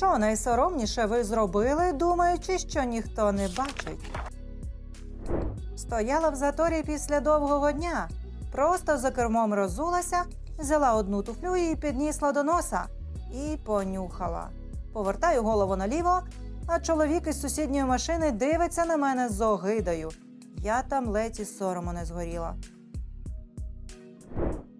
Що найсоромніше ви зробили, думаючи, що ніхто не бачить? Стояла в заторі після довгого дня. Просто за кермом роззулася, взяла одну туфлю і піднісла до носа і понюхала. Повертаю голову наліво, а чоловік із сусідньої машини дивиться на мене з огидою. Я там ледь із сорому не згоріла.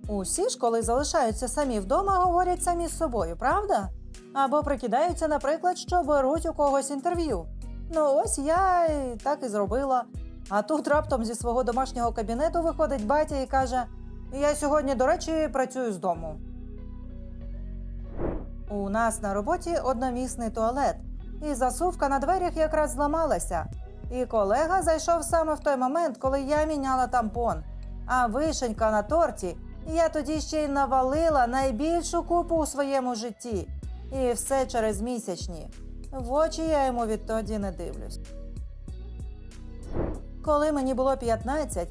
Усі ж, коли залишаються самі вдома, говорять самі з собою, правда? Або прикидаються, наприклад, що беруть у когось інтерв'ю. Ну, ось я так і зробила. А тут раптом зі свого домашнього кабінету виходить батя і каже: Я сьогодні, до речі, працюю з дому. У нас на роботі одномісний туалет, і засувка на дверях якраз зламалася. І колега зайшов саме в той момент, коли я міняла тампон. А вишенька на торті я тоді ще й навалила найбільшу купу у своєму житті. І все через місячні. В очі я йому відтоді не дивлюсь. Коли мені було 15,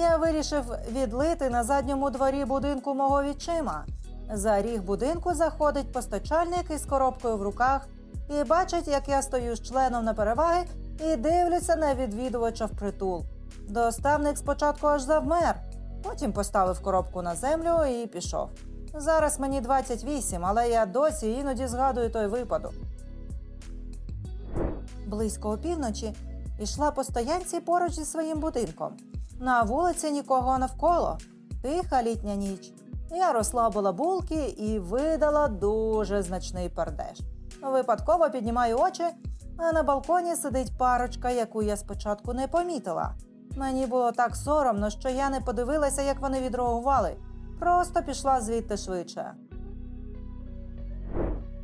я вирішив відлити на задньому дворі будинку мого відчима. За ріг будинку заходить постачальник із коробкою в руках і бачить, як я стою з членом на переваги і дивлюся на відвідувача впритул. Доставник спочатку аж завмер, потім поставив коробку на землю і пішов. Зараз мені 28, але я досі іноді згадую той випадок. Близько опівночі йшла по стоянці поруч зі своїм будинком. На вулиці нікого навколо. Тиха літня ніч. Я розслабила булки і видала дуже значний пердеж. Випадково піднімаю очі, а на балконі сидить парочка, яку я спочатку не помітила. Мені було так соромно, що я не подивилася, як вони відреагували. Просто пішла звідти швидше.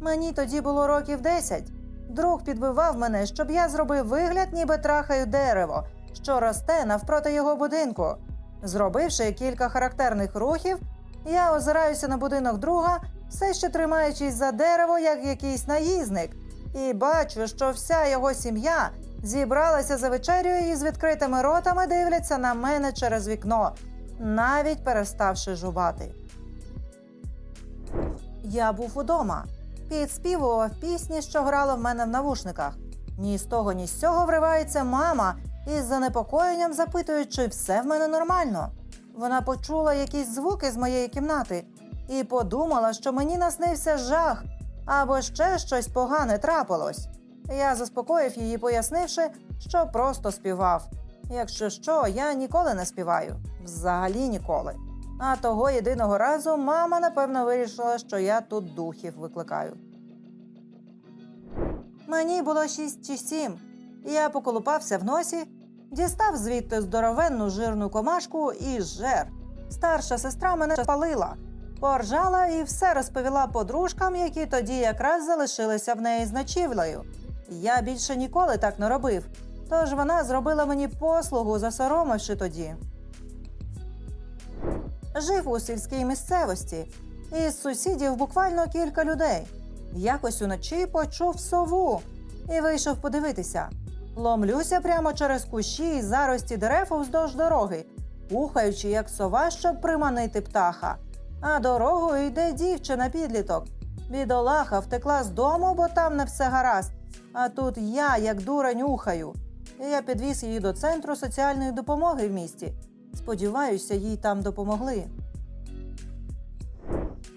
Мені тоді було років 10. Друг підбивав мене, щоб я зробив вигляд, ніби трахаю дерево, що росте навпроти його будинку. Зробивши кілька характерних рухів, я озираюся на будинок друга, все ще тримаючись за дерево, як якийсь наїзник, і бачу, що вся його сім'я зібралася за вечерю і з відкритими ротами дивляться на мене через вікно, навіть переставши жувати. Я був удома, підспівував пісні, що грали в мене в навушниках. Ні з того, ні з цього вривається мама із занепокоєнням запитує, чи все в мене нормально. Вона почула якісь звуки з моєї кімнати і подумала, що мені наснився жах або ще щось погане трапилось. Я заспокоїв її, пояснивши, що просто співав. Якщо що, я ніколи не співаю, взагалі ніколи. А того єдиного разу мама напевно вирішила, що я тут духів викликаю. Мені було шість чи сім. Я поколупався в носі, дістав звідти здоровенну жирну комашку і жер. Старша сестра мене спалила, поржала і все розповіла подружкам, які тоді якраз залишилися в неї з ночівлею. Я більше ніколи так не робив, тож вона зробила мені послугу, засоромивши тоді. Жив у сільській місцевості, із сусідів буквально кілька людей. Якось уночі почув сову і вийшов подивитися. Ломлюся прямо через кущі і зарості дерев уздовж дороги, ухаючи, як сова, щоб приманити птаха. А дорогою йде дівчина підліток. Бідолаха втекла з дому, бо там не все гаразд. А тут я, як дурень, ухаю. І Я підвіз її до центру соціальної допомоги в місті. Сподіваюся, їй там допомогли.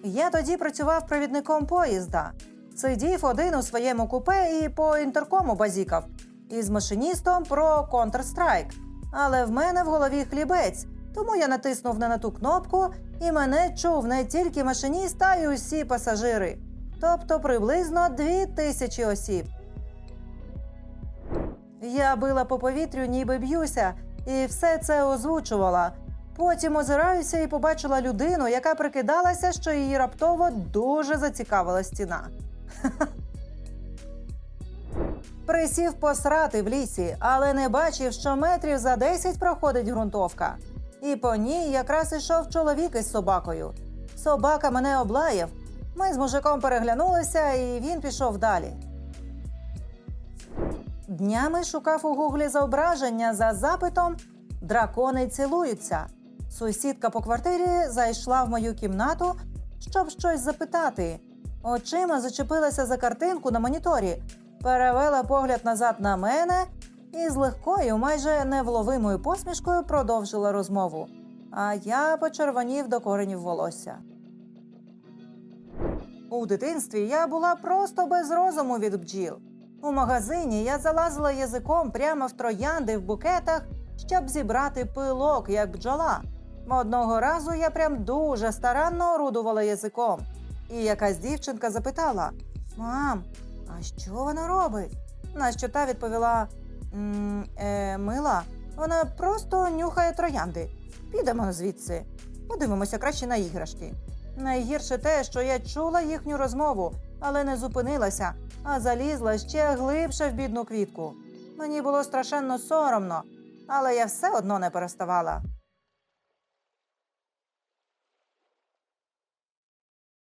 Я тоді працював провідником поїзда. Сидів один у своєму купе і по інтеркому базікав. Із машиністом про Counter-Strike. Але в мене в голові хлібець, тому я натиснув на ту кнопку, і мене чув не тільки машиніст, а й усі пасажири. Тобто приблизно дві тисячі осіб. Я била по повітрю, ніби б'юся, і все це озвучувала. Потім озираюся і побачила людину, яка прикидалася, що її раптово дуже зацікавила стіна. Присів посрати в лісі, але не бачив, що метрів за 10 проходить ґрунтовка. І по ній якраз ішов чоловік із собакою. Собака мене облаяв. Ми з мужиком переглянулися, і він пішов далі. Днями шукав у гуглі зображення за запитом Дракони цілуються. Сусідка по квартирі зайшла в мою кімнату, щоб щось запитати. Очима зачепилася за картинку на моніторі, перевела погляд назад на мене і з легкою, майже невловимою посмішкою продовжила розмову. А я почервонів до коренів волосся. У дитинстві я була просто без розуму від бджіл. У магазині я залазила язиком прямо в троянди в букетах, щоб зібрати пилок, як бджола. Одного разу я прям дуже старанно орудувала язиком. І якась дівчинка запитала: Мам, а що вона робить? На що та відповіла: «М, е, Мила, вона просто нюхає троянди. Підемо звідси. Подивимося краще на іграшки. Найгірше те, що я чула їхню розмову, але не зупинилася, а залізла ще глибше в бідну квітку. Мені було страшенно соромно, але я все одно не переставала.